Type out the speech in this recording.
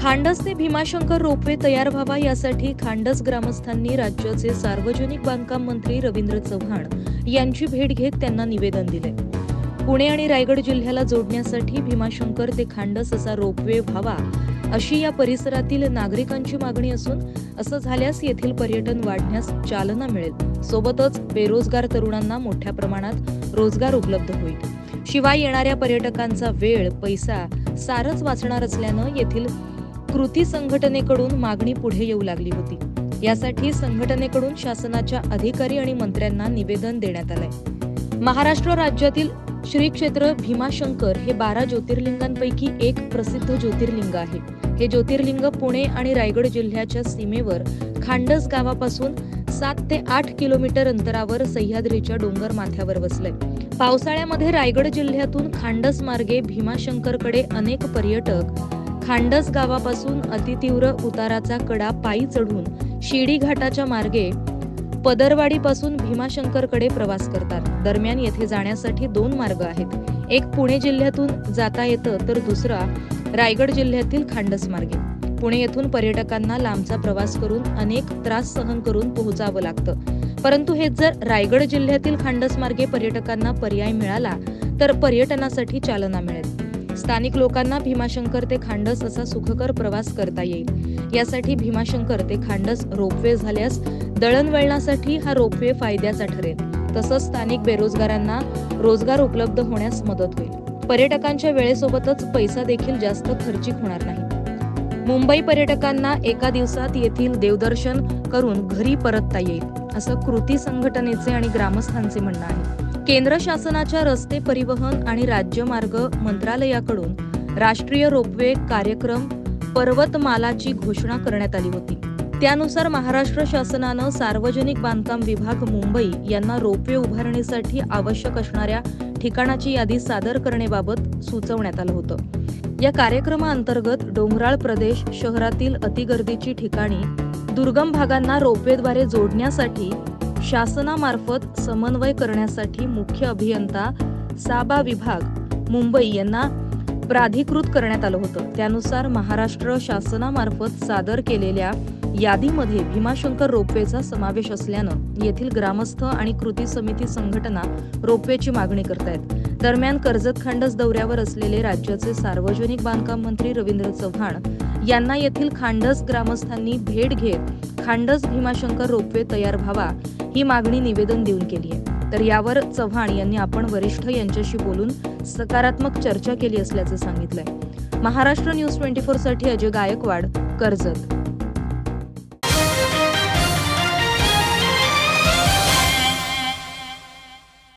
खांडस ते भीमाशंकर रोपवे तयार व्हावा यासाठी खांडस ग्रामस्थांनी राज्याचे सार्वजनिक बांधकाम मंत्री रवींद्र चव्हाण यांची भेट घेत त्यांना निवेदन दिले. पुणे आणि रायगड जिल्ह्याला जोडण्यासाठी भीमाशंकर ते खांडस असा रोपवे व्हावा अशी या परिसरातील नागरिकांची मागणी असून असं झाल्यास येथील पर्यटन वाढण्यास चालना मिळेल. सोबतच बेरोजगार तरुणांना मोठ्या प्रमाणात रोजगार उपलब्ध होईल. शिवाय येणाऱ्या पर्यटकांचा वेळ पैसा सारच वाचणार असल्यानं येथील कृती संघटनेकडून मागणी पुढे येऊ लागली होती. यासाठी संघटनेकडून शासनाच्या अधिकारी आणि मंत्र्यांना निवेदन देण्यात आलंय. महाराष्ट्र राज्यातील श्री क्षेत्र भीमाशंकर हे बारा ज्योतिर्लिंगांपैकी एक प्रसिद्ध ज्योतिर्लिंग आहे. हे ज्योतिर्लिंग पुणे आणि रायगड जिल्ह्याच्या सीमेवर खांडस गावापासून सात ते आठ किलोमीटर अंतरावर सह्याद्रीच्या डोंगर माथ्यावर वसलंय. पावसाळ्यामध्ये रायगड जिल्ह्यातून खांडस मार्गे भीमाशंकरकडे अनेक पर्यटक खांडस गावापासून अतितीव्र उताराचा कडा पायी चढून शिडी घाटाच्या मार्गे पदरवाडीपासून भीमाशंकरकडे प्रवास करतात. दरम्यान येथे जाण्यासाठी दोन मार्ग आहेत. एक पुणे जिल्ह्यातून जाता येतं तर दुसरा रायगड जिल्ह्यातील खांडस मार्गे. पुणे येथून पर्यटकांना लांबचा प्रवास करून अनेक त्रास सहन करून पोहोचावं लागतं. परंतु हे जर रायगड जिल्ह्यातील खांडस मार्गे पर्यटकांना पर्याय मिळाला तर पर्यटनासाठी चालना मिळेल. स्थानिक लोकांना भीमाशंकर ते खांडस असा सुखकर प्रवास करता येईल. यासाठी भीमाशंकर ते खांडस रोपवे झाल्यास दळणवळणासाठी हा रोपवे फायद्याचा ठरेल. तसंच स्थानिक बेरोजगारांना रोजगार उपलब्ध होण्यास मदत होईल. पर्यटकांच्या वेळेसोबतच पैसा देखील जास्त खर्चिक होणार नाही. मुंबई पर्यटकांना एका दिवसात येथील देवदर्शन करून घरी परतता येईल असं कृती संघटनेचे आणि ग्रामस्थांचे म्हणणं आहे. केंद्र शासनाच्या रस्ते परिवहन आणि राज्यमार्ग मंत्रालयाकडून राष्ट्रीय रोपवे कार्यक्रम पर्वतमालाची घोषणा करण्यात आली होती. त्यानुसार महाराष्ट्र शासनानं सार्वजनिक बांधकाम विभाग मुंबई यांना रोपवे उभारणीसाठी आवश्यक असणाऱ्या ठिकाणाची यादी सादर करण्याबाबत सुचवण्यात आलं होतं. या कार्यक्रमाअंतर्गत डोंगराळ प्रदेश शहरातील अतिगर्दीची ठिकाणी दुर्गम भागांना रोपवेद्वारे जोडण्यासाठी शासनामार्फत समन्वय करण्यासाठी मुख्य अभियंता साबा विभाग मुंबई यांना प्राधिकृत करण्यात आलं होतं. त्यानुसार महाराष्ट्र शासनामार्फत सादर केलेल्या यादीमध्ये भीमाशंकर रोपवेचा समावेश असल्यानं येथील ग्रामस्थ आणि कृती समिती संघटना रोपवेची मागणी करतायत. दरम्यान कर्जत खांडस दौऱ्यावर असलेले राज्याचे सार्वजनिक बांधकाम मंत्री रवींद्र चव्हाण यांना येथील खांडस ग्रामस्थांनी भेट घेत खांडस भीमाशंकर रोपवे तयार व्हावा ही मागणी निवेदन देऊन केली आहे. तर यावर चव्हाण यांनी आपण वरिष्ठ यांच्याशी बोलून सकारात्मक चर्चा केली असल्याचं सांगितलंय. महाराष्ट्र न्यूज ट्वेंटी फोरसाठी अजय गायकवाड कर्जत.